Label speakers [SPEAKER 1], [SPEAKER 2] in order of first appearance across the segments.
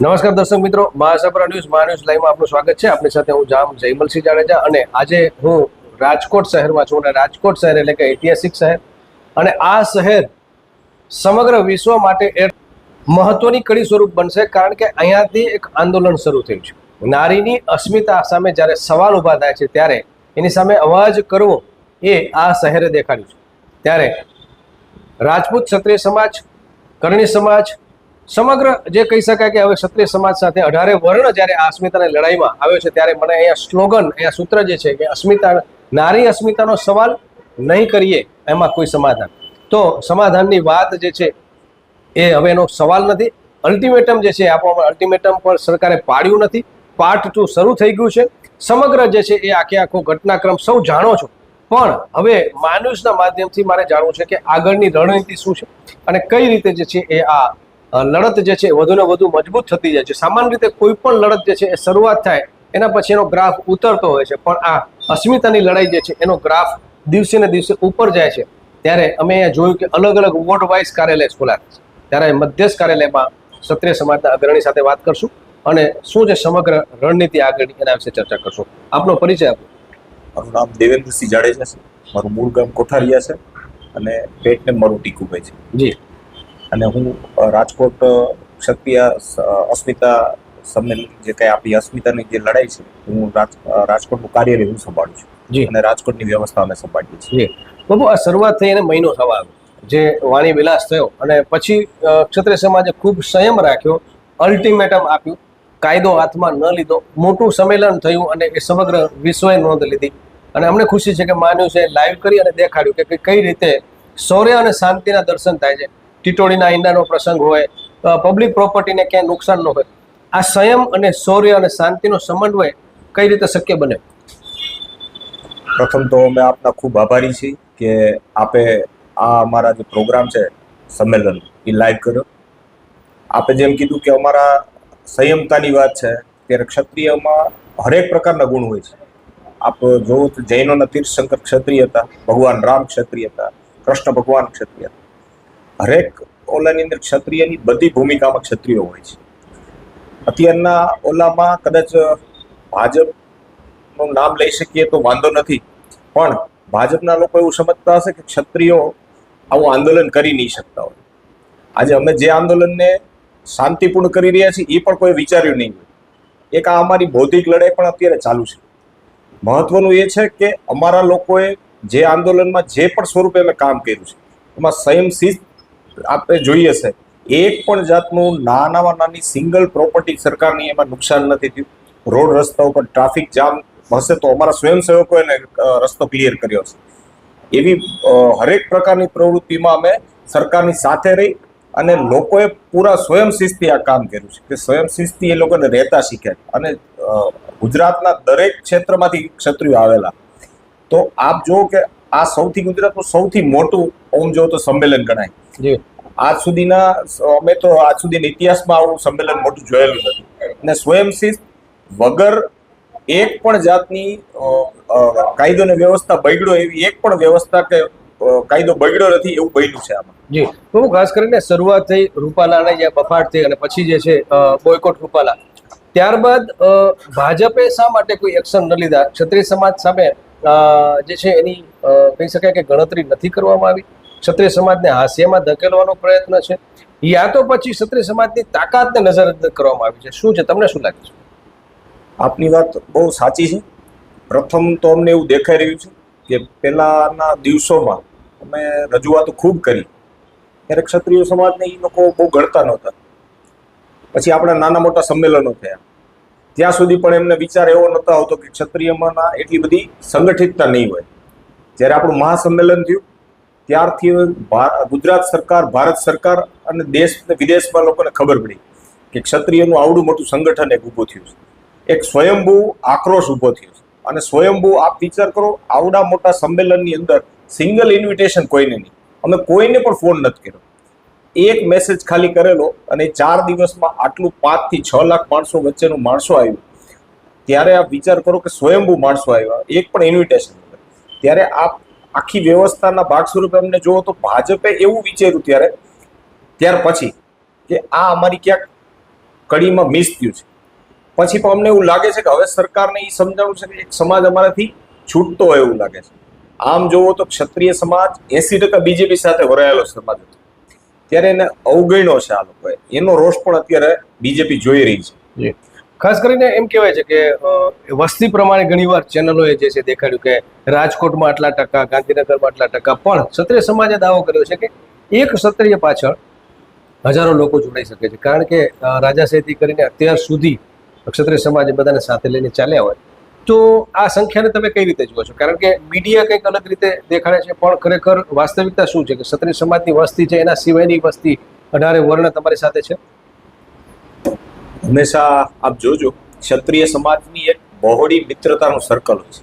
[SPEAKER 1] નમસ્કાર દર્શક મિત્રો મહાસાપરા ન્યૂઝ મહા ન્યૂઝ લાઈવમાં આપનું સ્વાગત છે. આપણી સાથે હું જામ જયમલસિંહ જાડેજા અને આજે હું રાજકોટ શહેરમાં છું અને રાજકોટ શહેર એટલે કે ઐતિહાસિક શહેર. અને આ શહેર સમગ્ર વિશ્વ માટે મહત્વની કડી સ્વરૂપ બનશે કારણ કે અહીંયાથી એક આંદોલન શરૂ થયું છે. નારીની અસ્મિતા સામે જ્યારે સવાલ ઊભા થાય છે ત્યારે એની સામે અવાજ કરવો એ આ શહેરે દેખાડ્યું છે. ત્યારે રાજપૂત ક્ષત્રિય સમાજ, કરણી સમાજ સમગ્ર જે કહી શકાય કે હવે ક્ષત્રિય સમાજ સાથે અઢારે વર્ણ જ્યારે આ અસ્મિતાની લડાઈમાં આવ્યો છે, ત્યારે મને અહીંયા સ્લોગન, અહીંયા સૂત્ર જે છે કે અસ્મિતા, નારી અસ્મિતાનો સવાલ નહીં કરીએ, એમાં કોઈ સમાધાન. તો સમાધાનની વાત જે છે, એ હવે એનો સવાલ નથી. અલ્ટિમેટમ જે છે આપવામાં અલ્ટિમેટમ પણ સરકારે પાડ્યું નથી. પાર્ટ ટુ શરૂ થઈ ગયું છે. સમગ્ર જે છે, એ આખે આખો ઘટનાક્રમ સૌ જાણો છો. પણ હવે માન્યુઝના માધ્યમથી મારે જાણવું છે કે આગળની રણનીતિ શું છે અને કઈ રીતે જે છે, એ આ લડત જે છે વધુને વધુ મજબૂત થતી જાય છે. સામાન્ય રીતે કોઈ પણ લડત જે છે એ શરૂઆત થાય એના પછી એનો ગ્રાફ ઉતરતો હોય છે. પણ આ અસ્મિતાની લડાઈ જે છે એનો ગ્રાફ દિવસે ને દિવસે ઉપર જાય છે. ત્યારે અમે અહીંયા જોયું કે અલગ અલગ વોર્ડ વાઇઝ કાર્યાલય ખોલાયા છે. ત્યારે મધ્યસ્થ કાર્યાલયમાં ક્ષત્રિય સમાજના અગ્રણી સાથે વાત કરશું અને શું છે સમગ્ર રણનીતિ આગળ એના વિશે ચર્ચા કરશું. આપનો પરિચય આપો.
[SPEAKER 2] મારું નામ દેવેન્દ્રસિંહ જાડેજા છે. મારું મૂળ ગામ કોઠારિયા છે અને પેટને મારું ટીકુભાઈ છે.
[SPEAKER 1] જી.
[SPEAKER 2] અને હું રાજકોટ ક્ષત્રિય અસ્મિતા સંમેલન જે કઈ આપણી અસ્મિતાની જે લડાઈ છે હું રાજકોટનું કાર્યાલય હું સંભાળું છું.
[SPEAKER 1] જી.
[SPEAKER 2] અને રાજકોટની વ્યવસ્થા અમે સંભાળીએ છીએ.
[SPEAKER 1] બાબુ આ શરૂઆત થઈ એને મહિનો થવા આવ્યો. જે વાણી વિલાસ થયો અને પછી ક્ષત્રિય સમાજે ખૂબ સંયમ રાખ્યો અલ્ટિમેટમ આપ્યું કાયદો હાથમાં ન લીધો મોટું સંમેલન થયું અને એ સમગ્ર વિશ્વએ નોંધ લીધી. અને અમને ખુશી છે કે માન્યું છે લાઈવ કરી અને દેખાડ્યું કે કઈ- કઈ રીતે શૌર્ય અને શાંતિના દર્શન થાય છે. ટીટોડીના ઈંડાનો પ્રસંગ હોય પબ્લિક પ્રોપર્ટીને ક્યાંય નુકસાન ન હોય. આ સંયમ અને શૌર્ય અને શાંતિનો સમન્વય કઈ રીતે શક્ય બને?
[SPEAKER 2] પ્રથમ તો અમે આપના ખૂબ આભારી છીએ કે આપે આ અમારા જે પ્રોગ્રામ છે, સંમેલન, એ લાઈવ કર્યો. આપે જેમ કીધું કે અમારા સંયમતાની વાત છે ત્યારે ક્ષત્રિયમાં હરેક પ્રકારના ગુણ હોય છે. આપ જોવો તો જૈનોના તીર્થશંકર ક્ષત્રિય હતા, ભગવાન રામ ક્ષત્રિય હતા, કૃષ્ણ ભગવાન ક્ષત્રિય હતા. હરેક ઓલાની અંદર ક્ષત્રિયની બધી ભૂમિકામાં ક્ષત્રિયો હોય છે. અત્યારના ઓલામાં કદાચ ભાજપનું નામ લઈ શકીએ તો વાંધો નથી, પણ ભાજપના લોકો એવું સમજતા હશે કે ક્ષત્રિયો આવું આંદોલન કરી નહીં શકતા હોય. આજે અમે જે આંદોલનને શાંતિપૂર્ણ કરી રહ્યા છીએ એ પણ કોઈ વિચાર્યું નહીં હોય. એક આ અમારી બૌદ્ધિક લડાઈ પણ અત્યારે ચાલુ છે. મહત્વનું એ છે કે અમારા લોકોએ જે આંદોલનમાં જે પણ સ્વરૂપે અમે કામ કર્યું છે, એમાં સંયમ શિસ્ત આપણે જોઈએ છે. એક પણ જાતનું નાનામાં નાની સિંગલ પ્રોપર્ટી સરકારની એમાં નુકસાન નથી થયું. રોડ રસ્તા ઉપર ટ્રાફિક જામ હશે તો અમારા સ્વયંસેવકોએ એને, રસ્તો ક્લિયર કર્યો છે. એવી હરેક પ્રકારની પ્રવૃત્તિમાં અમે સરકારની સાથે રહી અને લોકોએ પૂરા સ્વયંશિસ્તી આ કામ કર્યું છે. કે સ્વયંશિસ્તી એ લોકોને રહેતા શીખ્યા અને ગુજરાતના દરેક ક્ષેત્રમાંથી ક્ષત્રિયો આવેલા. તો આપ જુઓ કે આ સૌથી ગુજરાતનું સૌથી મોટું ઓમ જો તો સંમેલન ગણાય.
[SPEAKER 1] જી.
[SPEAKER 2] આજ સુધીના અમે તો આજ સુધીના ઇતિહાસમાં આવું સંમેલન મોટું જોયેલું નથી. અને સ્વયંશિસ્ત વગર એક પણ જાતની કાયદો ને વ્યવસ્થા બગડ્યો એવી એક પણ વ્યવસ્થા કે કાયદો બગડ્યો નથી એવું બન્યું છે આમાં.
[SPEAKER 1] જી. બહુ ખાસ કરીને શરૂઆત થઈ રૂપાલાને જે બફાટ થઈ અને પછી જે છે બોયકોટ રૂપાલા. ત્યારબાદ ભાજપે શા માટે કોઈ એક્શન ન લીધા? ક્ષત્રિય સમાજ સામે જે છે એની કહી શકાય કે ગણતરી નથી કરવામાં આવી. ક્ષત્રિય સમાજને હાસ્યમાં ધકેલવાનો પ્રયત્ન છે. યા તો પછી ક્ષત્રિય સમાજની તાકાતને નજરઅંદાજ કરવામાં આવી છે. શું છે? તમને શું લાગે છે?
[SPEAKER 2] આપની વાત બહુ સાચી છે. પ્રથમ તો અમને એવું દેખાઈ રહ્યું છે કે પહેલાના દિવસોમાં અમે રજૂઆતો ખૂબ કરી. ત્યારે ક્ષત્રિય સમાજને એ લોકો બહુ ગણતા નહોતા. પછી આપણા નાના મોટા સંમેલનો થયા. ત્યાં સુધી પણ એમને વિચાર એવો નહોતો આવતો કે ક્ષત્રિયમાં એટલી બધી સંગઠિતતા નહીં હોય. જ્યારે આપણું મહાસંમેલન થયું, ત્યારથી ગુજરાત સરકાર, ભારત સરકાર અને દેશ વિદેશમાં લોકોને ખબર પડી કે ક્ષત્રિયનું આવડું મોટું સંગઠન એક ઊભું થયું છે. એક સ્વયંભૂ આક્રોશ ઊભો થયો છે. અને સ્વયંભૂ આપ વિચાર કરો, આવડા મોટા સંમેલનની અંદર સિંગલ ઇન્વિટેશન કોઈને નહીં. અમે કોઈને પણ ફોન નથી કર્યો. એક મેસેજ ખાલી કરેલો અને ચાર દિવસમાં આટલું પાંચથી છ લાખ માણસો વચ્ચેનું માણસો આવ્યું. ત્યારે આપ વિચાર કરો કે સ્વયંભૂ માણસો આવ્યા. એક પણ ઇન્વિટેશન ત્યારે આપ આખી વ્યવસ્થાના ભાગ સ્વરૂપે અમને જુઓ તો ભાજપે એવું વિચાર્યું ત્યારે, ત્યાર પછી કે આ અમારી ક્યાંક કડીમાં મિસ થયું છે. પછી પણ અમને એવું લાગે છે કે હવે સરકારને એ સમજાવવું છે કે એક સમાજ અમારાથી છૂટતો હોય એવું લાગે છે. આમ જોવો તો ક્ષત્રિય સમાજ એસી ટકા બીજેપી સાથે વરાયેલો સમાજ હતો. ત્યારે એને અવગણ્યો છે આ લોકોએ. એનો રોષ પણ અત્યારે બીજેપી જોઈ રહી છે.
[SPEAKER 1] ખાસ કરીને એમ કહેવાય છે કે વસ્તી પ્રમાણે ઘણીવાર ચેનલોએ જે છે દેખાડ્યું કે રાજકોટમાં આટલા ટકા, ગાંધીનગરમાં આટલા ટકા, પણ ક્ષત્રિય સમાજે દાવો કર્યો છે કે એક ક્ષત્રિય પાછળ હજારો લોકો જોડાઈ શકે છે. કારણ કે રાજા રાજાશાહીથી કરીને અત્યાર સુધી ક્ષત્રિય સમાજે બધાને સાથે લઈને ચાલ્યા હોય. તો આ સંખ્યાને તમે કઈ રીતે જુઓ છો? કારણ કે મીડિયા કંઈક અલગ રીતે દેખાડે છે, પણ ખરેખર વાસ્તવિકતા શું છે? કે ક્ષત્રિય સમાજની વસ્તી છે, એના સિવાયની વસ્તી અઢારે વર્ણ તમારી સાથે છે?
[SPEAKER 2] હંમેશા આપ જોજો, ક્ષત્રિય સમાજની એક બહોળી મિત્રતાનું સર્કલ હોય છે.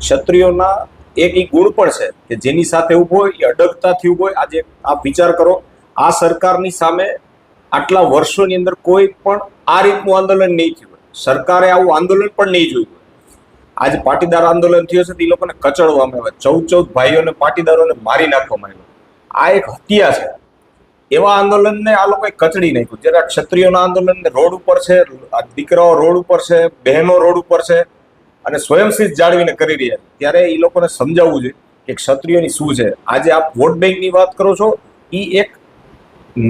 [SPEAKER 2] ક્ષત્રિયોના એક એ ગુણ પણ છે કે જેની સાથે ઊભો હોય, એ અડગતાથી ઊભો હોય. આજે આપ વિચાર કરો, આ સરકારની સામે આટલા વર્ષોની અંદર કોઈ પણ આ રીતનું આંદોલન નહીં થયું સરકારે આવું આંદોલન પણ નહીં જોયું આજે પાટીદાર આંદોલન થયું છે તે લોકોને કચડવામાં આવે. ચૌદ ચૌદ ભાઈઓને પાટીદારોને મારી નાખવામાં આવ્યો. આ એક હત્યા છે. એવા આંદોલનને આ લોકોએ કચડી નાખ્યું. જ્યારે ક્ષત્રિયોના આંદોલનને રોડ ઉપર છે દીકરાઓ રોડ ઉપર છે, બહેનો રોડ ઉપર છે અને સ્વયંસિદ્ધ જાળવીને કરી રહ્યા છે. ત્યારે એ લોકોને સમજાવવું જોઈએ કે ક્ષત્રિયોની શું છે. આજે આપ વોટ બેંકની વાત કરો છો એ એક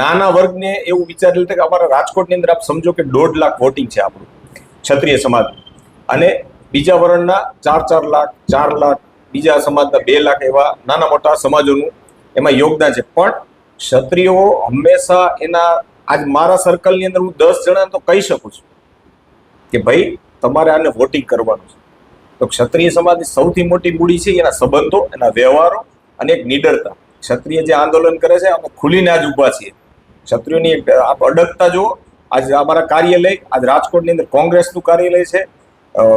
[SPEAKER 2] નાના વર્ગને એવું વિચારેલું છે કે અમારા રાજકોટની અંદર આપ સમજો કે દોઢ લાખ વોટિંગ છે આપણું ક્ષત્રિય સમાજ અને બીજા વર્ણના ચાર ચાર લાખ ચાર લાખ, બીજા સમાજના બે લાખ એવા નાના મોટા સમાજોનું એમાં યોગદાન છે. પણ ક્ષત્રિયો હંમેશા એના, આજ મારા સર્કલની અંદર હું દસ જણાને તો કહી શકું છું કે ભાઈ, તમારે આને વોટિંગ કરવાનું છે. તો ક્ષત્રિય સમાજની સૌથી મોટી મૂડી છે એના સંબંધો, એના વ્યવહારો અને એક નિડરતા. ક્ષત્રિય જે આંદોલન કરે છે, અમે ખુલીને આજ ઊભા છીએ. ક્ષત્રિયોની એક અડગતા જુઓ, આજે અમારા કાર્યાલય, આજ રાજકોટની અંદર કોંગ્રેસનું કાર્યાલય છે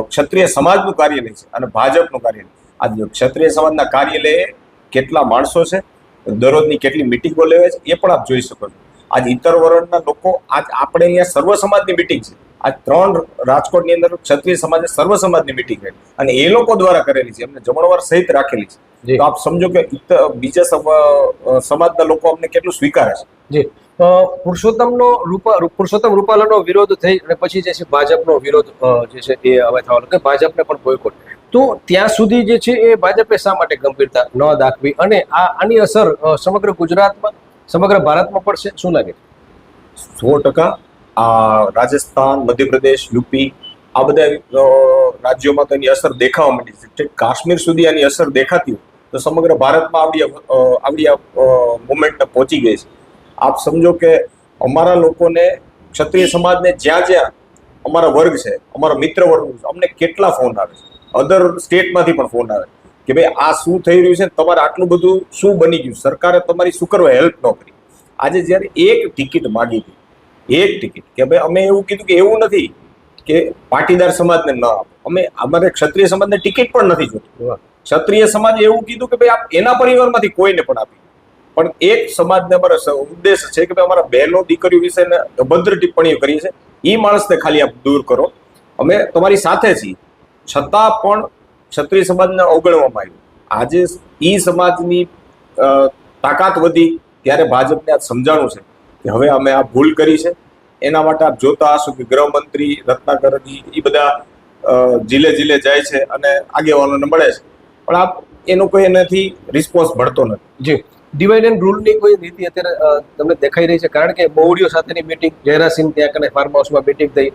[SPEAKER 2] ક્ષત્રિય સમાજનું કાર્યાલય છે અને ભાજપનું કાર્યાલય. આજ ક્ષત્રિય સમાજના કાર્યાલયે કેટલા માણસો છે દરરોજની કેટલી મિટિંગો લેવે છે એ પણ આપ જોઈ શકો છો. આજ ઇતર વર્ણના લોકો આજ આપણે અહીંયા સર્વ સમાજની મિટિંગ છે. આજ ત્રણ રાજકોટની અંદર ક્ષત્રિય સમાજે સર્વ સમાજની મિટિંગ કરી. અને એ લોકો દ્વારા કરેલી છે. એમને જમણવાર સહિત રાખેલી છે. તો આપ સમજો કે બીજા સમાજના લોકો અમને કેટલું સ્વીકારે છે.
[SPEAKER 1] પુરુષોત્તમનો રૂપા પુરુષોત્તમ રૂપાલાનો વિરોધ થઈ અને પછી જે છે ભાજપનો વિરોધ જે છે એ હવે થવાનો કે ભાજપને પણ બોયકોટ તો ત્યાં સુધી જે છે એ ભાજપે શા માટે ગંભીરતા ન દાખવી અને આ આની અસર સમગ્ર ગુજરાતમાં, સમગ્ર ભારતમાં પડશે? શું લાગે?
[SPEAKER 2] સો ટકા. આ રાજસ્થાન, મધ્યપ્રદેશ, યુપી, આ બધા રાજ્યોમાં તો એની અસર દેખાવા માંડી છે. કાશ્મીર સુધી આની અસર દેખાતી હોય તો સમગ્ર ભારતમાં આવડી આવડી આ મુવમેન્ટ પહોંચી ગઈ છે. આપ સમજો કે અમારા લોકોને ક્ષત્રિય સમાજને જ્યાં જ્યાં અમારા વર્ગ છે અમારા મિત્ર વર્ગ છે અમને કેટલા ફોન આવે છે? અધર સ્ટેટમાંથી પણ ફોન આવે કે ભાઈ આ શું થઈ રહ્યું છે તમારે આટલું બધું શું બની ગયું? સરકારે તમારી શું કરવા હેલ્પ ન કરી? આજે જ્યારે એક ટિકિટ માગી હતી એક ટિકિટ કે ભાઈ અમે એવું કીધું કે એવું નથી કે પાટીદાર સમાજને ન આપો. અમે અમારે ક્ષત્રિય સમાજને ટિકિટ પણ નથી જોતી. ક્ષત્રિય સમાજે એવું કીધું કે ભાઈ આપ એના પરિવારમાંથી કોઈને પણ આપી પણ એક સમાજને અમારા ઉદ્દેશ છે કે ભાઈ અમારા બહેનો દીકરીઓ વિશે અભદ્ર ટિપ્પણીઓ કરી છે. એ માણસને ખાલી આપ દૂર કરો. અમે તમારી સાથે છીએ. છતાં પણ ક્ષત્રિય સમાજને અવગણવામાં આવ્યું. આજે ઈ સમાજની તાકાત વધી ત્યારે ભાજપને આ સમજાણું છે કે હવે અમે આ ભૂલ કરી છે. એના માટે આપ જોતા હશો કે ગૃહમંત્રી રત્નાકરજી એ બધા જીલે જિલ્લે જાય છે અને આગેવાનોને મળે છે. પણ આપ એનો કોઈ એનાથી રિસ્પોન્સ મળતો નથી.
[SPEAKER 1] જી. ડિવાઇડ એન્ડ રૂલની કોઈ નીતિ અત્યારે તમને દેખાઈ રહી છે. કારણ કે બહુડીઓ સાથેની મિટિંગ જયરાસિંહ ત્યાં કને ફાર્મ હાઉસમાં મિટિંગ થઈ.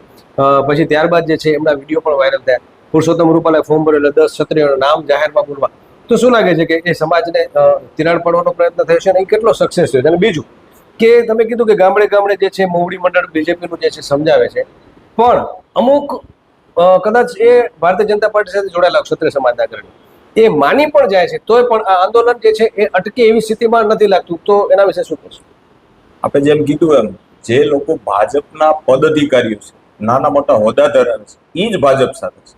[SPEAKER 1] પછી ત્યારબાદ જે છે, એમના વીડિયો પણ વાયરલ થયા. પુરુષોત્તમ રૂપાલાએ ફોર્મ ભરેલો દસ ક્ષત્રિયોનું નામ જાહેરમાં બોલવા તો શું લાગે છે કે એ સમાજને તિરાડ પડવાનો પ્રયત્ન થયો છે અને એ કેટલો સક્સેસ થયો છે? અને બીજું, કે તમે કીધું કે ગામડે ગામડે જે છે, મોવડી મંડળ બીજેપીનું જે છે, સમજાવે છે. પણ અમુક કદાચ એ ભારતીય જનતા પાર્ટી સાથે જોડાયેલા ક્ષત્રિય સમાજના અગ્રણી એ માની પણ જાય છે, તોય પણ આ આંદોલન જે છે એ અટકે એવી સ્થિતિમાં નથી લાગતું. તો એના વિશે શું કહેશો?
[SPEAKER 2] આપણે જેમ કીધું એમ, જે લોકો ભાજપના પદ અધિકારીઓ છે, નાના મોટા હોદ્દા ધરાવે છે એ જ ભાજપ સાથે છે.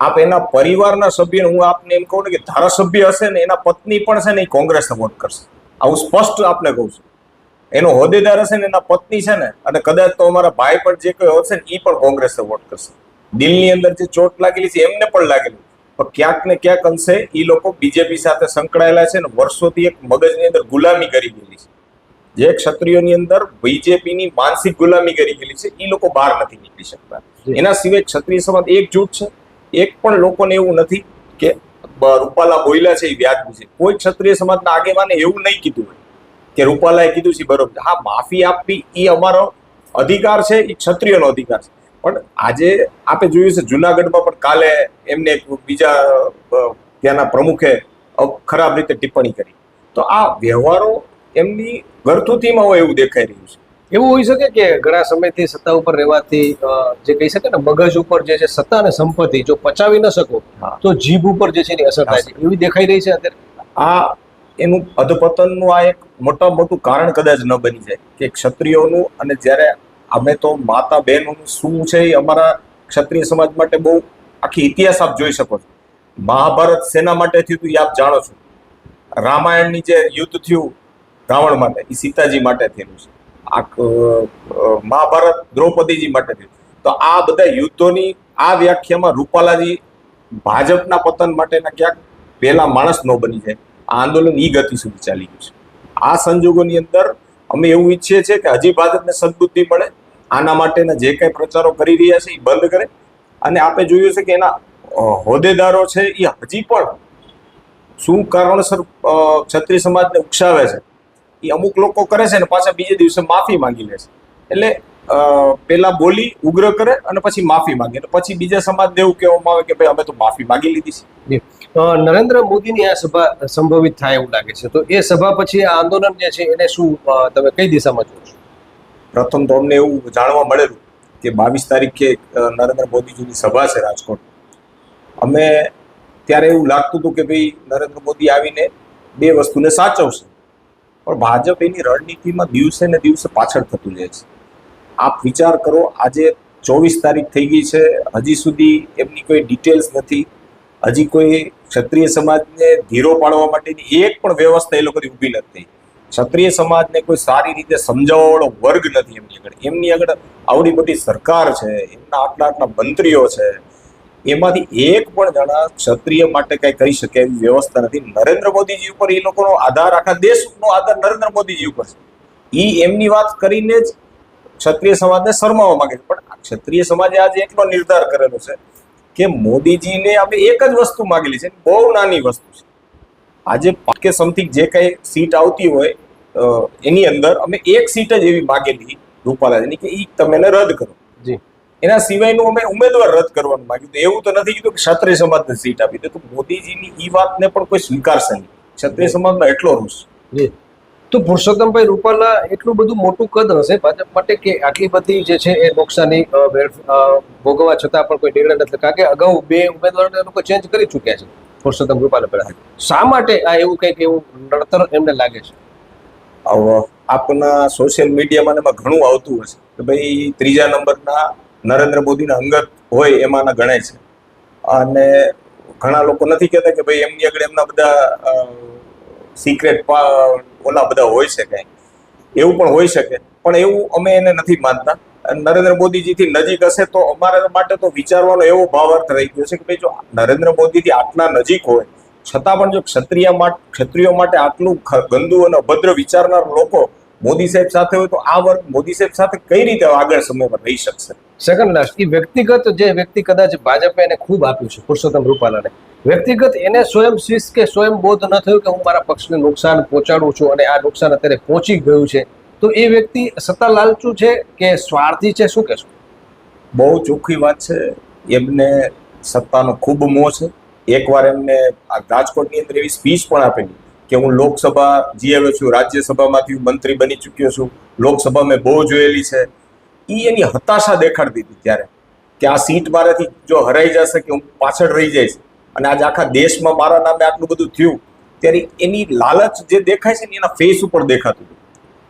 [SPEAKER 2] આપ એના પરિવારના સભ્ય હું આપને એમ કહું ને કે ધારાસભ્ય હશે ને એના પત્ની પણ છે ને એ કોંગ્રેસને વોટ કરશે. આવું સ્પષ્ટ આપને કહું છું. એનો હોદ્દેદાર હશે ને એના પત્ની છે ને, અને કદાચ તો અમારા ભાઈ પણ જે કોઈ હશે ને એ પણ કોંગ્રેસને વોટ કરશે. દિલની અંદર જે ચોટ લાગેલી છે, એમને પણ લાગેલી. પણ ક્યાંક ને ક્યાંક અંશે એ લોકો બીજેપી સાથે સંકળાયેલા છે ને વર્ષોથી એક મગજની અંદર ગુલામી કરી ગયેલી છે. જે ક્ષત્રિયોની અંદર બીજેપીની માનસિક ગુલામી કરી ગયેલી છે એ લોકો બહાર નથી નીકળી શકતા. એના સિવાય ક્ષત્રિય સમાજ એક જૂથ છે. એક પણ લોકોને એવું નથી કે રૂપાલા બોયલા છે એ વ્યાજબી છે કોઈ ક્ષત્રિય સમાજના આગેવાને એવું નહીં કીધું હોય કે રૂપાલાએ કીધું છે બરોબર. હા માફી આપવી એ અમારો અધિકાર છે એ ક્ષત્રિયનો અધિકાર છે. પણ આજે આપે જોયું છે જુનાગઢમાં પણ કાલે એમને એક બીજા ત્યાંના પ્રમુખે ખરાબ રીતે ટિપ્પણી કરી. તો આ વ્યવહારો એમની ગરથુથીમાં હોય એવું દેખાઈ રહ્યું છે.
[SPEAKER 1] એવું હોઈ શકે કે ઘણા સમયથી સત્તા ઉપર રહેવાથી જે કહી શકે ને મગજ ઉપર જે છે સત્તા અને સંપત્તિ જો પચાવી ન શકો તો જીભ ઉપર જે છે એની અસર થાય છે. એવી દેખાઈ રહી છે અત્યારે?
[SPEAKER 2] આ એનું અધપતનનું આ એક મોટા મોટું કારણ કદાચ ન બની જાય કે ક્ષત્રિયોનું અને જ્યારે અમે તો માતા બહેનોનું શું છે એ અમારા ક્ષત્રિય સમાજ માટે બહુ આખી ઇતિહાસ આપ જોઈ શકો છો. મહાભારત સેના માટે થયું હતું એ આપ જાણો છો. રામાયણની જે યુદ્ધ થયું રાવણ માટે એ સીતાજી માટે થયેલું છે. આ મહાભારત દ્રૌપદીજી માટે થયું. તો આ બધા યુદ્ધોની આ વ્યાખ્યામાં રૂપાલાજી ભાજપના પતન માટેના ક્યાંક પહેલા માણસ ન બની જાય. આ આંદોલન ઈ ગતિ સુધી ચાલી ગયું છે. આ સંજોગોની અંદર અમે એવું ઈચ્છીએ છીએ કે હજી ભાજપને સદબુદ્ધિ મળે. આના માટેના જે કંઈ પ્રચારો કરી રહ્યા છે એ બંધ કરે. અને આપણે જોયું છે કે એના હોદ્દેદારો છે એ હજી પણ શું કારણસર ક્ષત્રિય સમાજને ઉકસાવે છે એ અમુક લોકો કરે છે ને પાછા બીજે દિવસે માફી માંગી લે છે. એટલે પહેલાં બોલી ઉગ્ર કરે અને પછી માફી માંગે. અને પછી બીજા સમાજને એવું કહેવામાં આવે કે ભાઈ અમે તો માફી માંગી લીધી છે.
[SPEAKER 1] નરેન્દ્ર મોદીની આ સભા સંભવિત થાય એવું લાગે છે. તો એ સભા પછી આ આંદોલન જે છે, એને શું તમે કઈ દિશામાં જોશો
[SPEAKER 2] પ્રથમ તો અમને એવું જાણવા મળેલું કે બાવીસ તારીખે નરેન્દ્ર મોદીજીની સભા છે રાજકોટ. અમે ત્યારે એવું લાગતું હતું કે ભાઈ નરેન્દ્ર મોદી આવીને બે વસ્તુને સાચવશે. પણ ભાજપ એની રણનીતિમાં દિવસે ને દિવસે પાછળ થતું જાય છે. આપ વિચાર કરો, આજે ચોવીસ તારીખ થઈ ગઈ છે. હજી સુધી એમની કોઈ ડિટેલ્સ નથી. હજી કોઈ ક્ષત્રિય સમાજને ધીરો પાડવા માટેની એક પણ વ્યવસ્થા એ લોકોની ઊભી નથી. ક્ષત્રિય સમાજને કોઈ સારી રીતે સમજાવવાવાળો વર્ગ નથી એમની આગળ. એમની આગળ આવડી મોટી સરકાર છે, એમના આટલા આટલા મંત્રીઓ છે. એમાંથી એક પણ જણા ક્ષત્રિય માટે કઈ કરી શકે એવી વ્યવસ્થા નથી. નરેન્દ્ર મોદીજી ઉપર એ લોકોનો આધાર આખા દેશનો આધાર નરેન્દ્ર મોદીજી ઉપર છે. એ એમની વાત કરીને જ ક્ષત્રિય સમાજને શરમાવવા માંગે છે. પણ ક્ષત્રિય સમાજે આજે એટલો નિર્ધાર કરેલો છે કે મોદીજીને આપણે એક જ વસ્તુ માગેલી છે બહુ નાની વસ્તુ છે. આજે કે સમથિંગ જે કઈ સીટ આવતી હોય એની અંદર અમે એક સીટ જ એવી માગેલી રૂપાલાજીની કે એ તમે એને રદ કરો.
[SPEAKER 1] જી.
[SPEAKER 2] એના સિવાયનું અમે ઉમેદવાર રદ કરવાનું માંગ્યું તો એવું તો નથી કીધું કે ક્ષત્રિય સમાજને સીટ આપી દે. તો મોદીજીની એ વાતને પણ કોઈ સ્વીકારશે નહીં. ક્ષત્રિય સમાજમાં એટલો રોષ
[SPEAKER 1] જી. તો પુરુષોત્તમભાઈ રૂપાલા એટલું બધું મોટું કદ હશે ભાજપ માટે કે આટલી બધી જે છે એ નુકસાની ભોગવવા છતાં પણ કોઈ નિર્ણય નથી કારણ કે અગાઉ બે ઉમેદવારોને લોકો ચેન્જ કરી ચૂક્યા છે, પુરુષોત્તમ રૂપાલા પહેલા. શા માટે આ એવું કંઈક એવું નડતર એમને લાગે છે?
[SPEAKER 2] આપના સોશિયલ મીડિયામાં એમાં ઘણું આવતું હશે કે ભાઈ, ત્રીજા નંબરના નરેન્દ્ર મોદીના અંગત હોય એમાંના ગણાય છે. અને ઘણા લોકો નથી કહેતા કે ભાઈ એમની આગળ એમના બધા સિક્રેટ ઓલા બધા હોય શકે. એવું પણ હોઈ શકે. પણ એવું અમે એને નથી માનતા. નરેન્દ્ર મોદીજીથી નજીક હશે તો અમારા માટે તો વિચારવાનો એવો ભાવાર્થ રહી ગયો છે કે ભાઈ જો નરેન્દ્ર મોદીથી આટલા નજીક હોય, છતાં પણ જો ક્ષત્રિય માટે ક્ષત્રિયો માટે આટલું ગંદુ અને અભદ્ર વિચારનાર લોકો મોદી સાહેબ સાથે હોય તો આ વર્ગ મોદી સાહેબ સાથે કઈ રીતે આગળ સમયમાં રહી શકશે?
[SPEAKER 1] સેકન્ડ લાસ્ટ એ વ્યક્તિગત જે વ્યક્તિ કદાચ ભાજપે એને ખૂબ આપ્યું છે પુરુષોત્તમ રૂપાલાને. વ્યક્તિગત એને સ્વયં શિસ્ત કે સ્વયં બોધ ન થયું કે હું મારા પક્ષને નુકસાન પહોંચાડું છું અને આ નુકસાન અત્યારે પહોંચી ગયું છે તો એ વ્યક્તિ સત્તા લાલચું છે કે સ્વાર્થી છે શું કહેશું?
[SPEAKER 2] બહુ ચોખ્ખી વાત છે. એમને સત્તાનો ખૂબ મોહ છે. એકવાર એમને આ રાજકોટની અંદર એવી સ્પીચ પણ આપેલી. કે હું લોકસભા જી આવ્યો છું, રાજ્યસભામાંથી હું મંત્રી બની ચૂક્યો છું, લોકસભા મેં બહુ જોયેલી છે. એ એની હતાશા દેખાડતી હતી ત્યારે કે આ સીટ મારાથી જો હરાઈ જશે કે હું પાછળ રહી જઈશ અને આજે આખા દેશમાં મારા નામે આટલું બધું થયું, ત્યારે એની લાલચ જે દેખાય છે ને એના ફેસ ઉપર દેખાતું હતું.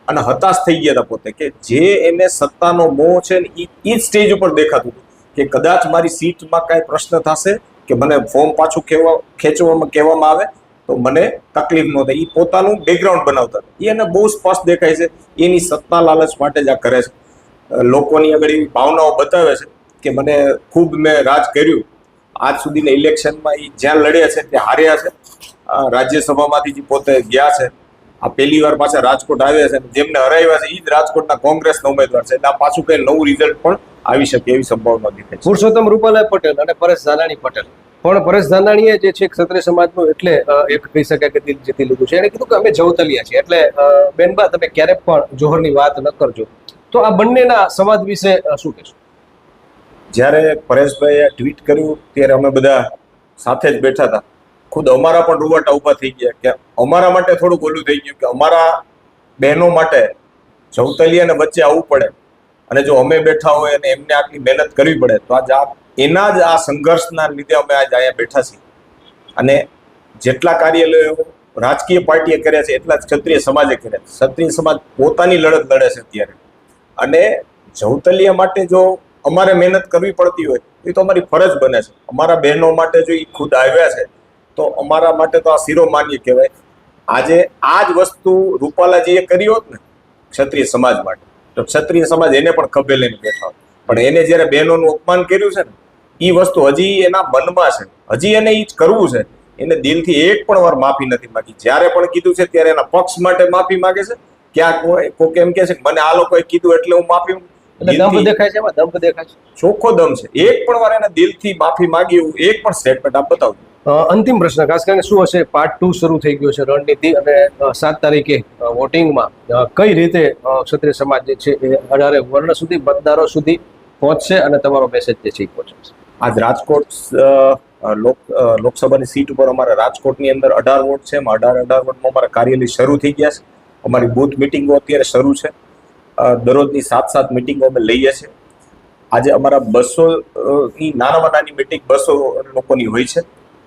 [SPEAKER 2] અને હતાશ થઈ ગયા હતા પોતે કે જે એને સત્તાનો મોહ છે ને એ જ સ્ટેજ ઉપર દેખાતું હતું કે કદાચ મારી સીટમાં કાંઈ પ્રશ્ન થશે કે મને ફોર્મ પાછું ખેવા, ખેંચવામાં, કહેવામાં આવે તો મને તકલીફ ન થાય. એ પોતાનું બેકગ્રાઉન્ડ બનાવતા. એ એને બહુ સ્પષ્ટ દેખાય છે. એની સત્તા લાલચ માટે જ આ કરે છે. લોકોની આગળ એવી ભાવનાઓ બતાવે છે કે મને ખૂબ મેં રાજ કર્યું. આજ સુધીના ઇલેક્શનમાં એ જ્યાં લડ્યા છે, ત્યાં હાર્યા છે. રાજ્યસભામાંથી જે પોતે ગયા છે, આ પહેલી વાર પાછા રાજકોટ આવ્યા છે. જેમને હરાવ્યા છે એ જ રાજકોટના કોંગ્રેસના ઉમેદવાર છે. એટલે આ પાછું કઈ નવું રિઝલ્ટ પણ આવી શકે એવી સંભાવના દેખાય
[SPEAKER 1] પુરુષોત્તમ રૂપાલાલ પટેલ અને પરેશ ઝાલાણી પટેલ પણ પરેશ ધાનાણીએ જે છે ક્ષત્રિય સમાજનું એટલે એક કહી શકાય કે દિલ જીતી લીધું છે. એને કીધું કે અમે જવતલિયા છીએ. એટલે બેનબા તમે ક્યારે પણ જોહરની વાત ન કરજો. તો આ બંનેના સંવાદ વિશે શું કહેશો?
[SPEAKER 2] જ્યારે પરેશભાઈએ ટ્વીટ કર્યું, ત્યારે અમે બધા સાથે જ બેઠા હતા. ખુદ અમારા પણ રૂવાટા ઊભા થઈ ગયા કે અમારા માટે થોડું ઓલું થઈ ગયું કે અમારા બહેનો માટે જવતલિયાને વચ્ચે આવવું પડે. અને જો અમે બેઠા હોય અને એમને આટલી મહેનત કરવી પડે, તો આ એના જ આ સંઘર્ષના લીધે અમે આજે અહીંયા બેઠા છીએ. અને જેટલા કાર્યાલયો રાજકીય પાર્ટીએ કર્યા છે, એટલા જ ક્ષત્રિય સમાજે કર્યા છે. ક્ષત્રિય સમાજ પોતાની લડત લડે છે અત્યારે. અને જવતલિયા માટે જો અમારે મહેનત કરવી પડતી હોય, એ તો અમારી ફરજ બને છે. અમારા બહેનો માટે જો એ ખુદ આવ્યા છે, તો અમારા માટે તો આ શિરોમાન્ય કહેવાય. આજે આ જ વસ્તુ રૂપાલાજીએ કરી હોત ને, ક્ષત્રિય સમાજ માટે, તો ક્ષત્રિય સમાજ એને પણ ખભે લઈને બેઠા હોત. પણ એને જ્યારે બહેનોનું અપમાન કર્યું છે ને એ વસ્તુ હજી એના મનમાં છે. હજી એને એ જ કરવું છે. એને દિલથી એક પણ વાર માફી નથી માંગી. જ્યારે પણ કીધું છે ત્યારે એના પક્ષ માટે માફી માંગે છે. ક્યાંક કોઈ કોક એમ કે છે કે મને આ લોકોએ કીધું એટલે હું માફી.
[SPEAKER 1] દંભ દેખાય છે દંભ દેખાય છે?
[SPEAKER 2] ચોખ્ખો દમ છે. એક પણ વાર એને દિલથી માફી માંગી એવું એક પણ સ્ટેટમેન્ટ આપ બતાવજો.
[SPEAKER 1] અંતિમ પ્રશ્ન ખાસ કરીને શું હશે? પાર્ટ ટુ શરૂ થઈ ગયો છે રણનીતિ અને સાત તારીખે વોટિંગમાં કઈ રીતે ક્ષત્રિય સમાજ જે છે એ અઢારે વર્ણ સુધી મતદારો સુધી પહોંચશે અને તમારો મેસેજ જે છે એ પહોંચશે
[SPEAKER 2] આજ રાજકોટ લોકસભાની સીટ ઉપર અમારા રાજકોટની અંદર અઢાર વોટ છે. એમાં અઢાર અઢાર વોટમાં અમારા કાર્યાલય શરૂ થઈ ગયા છે. અમારી બૂથ મિટિંગો અત્યારે શરૂ છે. દરરોજની સાત સાત મિટિંગો અમે લઈએ છીએ. આજે અમારા બસો ની નાનામાં નાની મિટિંગ બસો લોકોની હોય છે.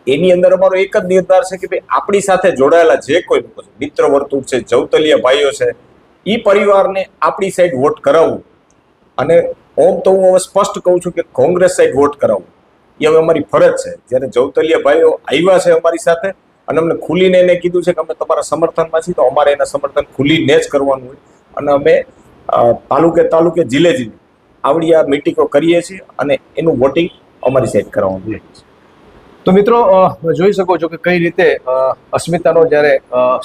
[SPEAKER 2] એની અંદર અમારો એક જ નિર્ધાર છે કે ભાઈ આપણી સાથે જોડાયેલા જે કોઈ લોકો છે, મિત્ર વર્તુળ છે જવતલિયા ભાઈઓ છે એ પરિવારને આપણી સાઈડ વોટ કરાવવું. અને ઓમ તો હું હવે સ્પષ્ટ કહું છું કે કોંગ્રેસ સાઈડ વોટ કરાવવું એ હવે અમારી ફરજ છે. જ્યારે જૌતલિયા ભાઈઓ આવ્યા છે અમારી સાથે અને અમને ખુલીને એને કીધું છે કે અમે તમારા સમર્થનમાં છીએ તો અમારે એના સમર્થન ખુલીને જ કરવાનું હોય. અને અમે તાલુકે તાલુકે જિલ્લે જિલ્લે આવડી આ મિટિંગો કરીએ છીએ અને એનું વોટિંગ અમારી સાઈડ કરવાનું છે
[SPEAKER 1] તો મિત્રો જોઈ શકો છો કે કઈ રીતે અસ્મિતાનો જ્યારે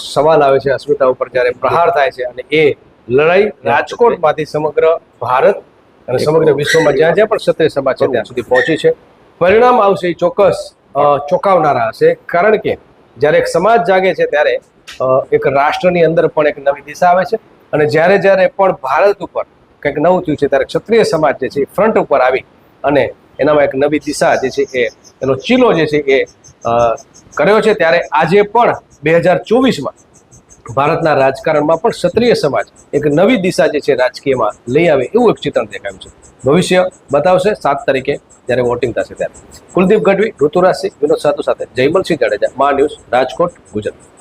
[SPEAKER 1] સવાલ આવે છે અસ્મિતા ઉપર જ્યારે પ્રહાર થાય છે અને એ લડાઈ રાજકોટમાંથી સમગ્ર ભારત અને સમગ્ર વિશ્વમાં જ્યાં જ્યાં પણ ક્ષત્રિય સમાજ છે ત્યાં સુધી પહોંચી છે. પરિણામ આવશે એ ચોક્કસ ચોંકાવનારા હશે. કારણ કે જ્યારે એક સમાજ જાગે છે ત્યારે એક રાષ્ટ્રની અંદર પણ એક નવી દિશા આવે છે. અને જ્યારે જ્યારે પણ ભારત ઉપર કંઈક નવું થયું છે ત્યારે ક્ષત્રિય સમાજ જે છે એ ફ્રન્ટ ઉપર આવી અને એનામાં એક નવી દિશા જે છે એ એનો ચીલો જે છે એ કર્યો છે. ત્યારે આજે પણ બે હજાર ચોવીસમાં ભારતના રાજકારણમાં પણ ક્ષત્રિય સમાજ એક નવી દિશા જે છે રાજકીયમાં લઈ આવે એવું એક ચિત્રણ દેખાયું છે. ભવિષ્ય બતાવશે સાત તારીખે જ્યારે વોટિંગ થશે ત્યારે. કુલદીપ ગઢવી ઋતુરાજ સિંહ વિનોદ સાધુ સાથે જયમલસિંહ જાડેજા, મા ન્યૂઝ, રાજકોટ, ગુજરાત.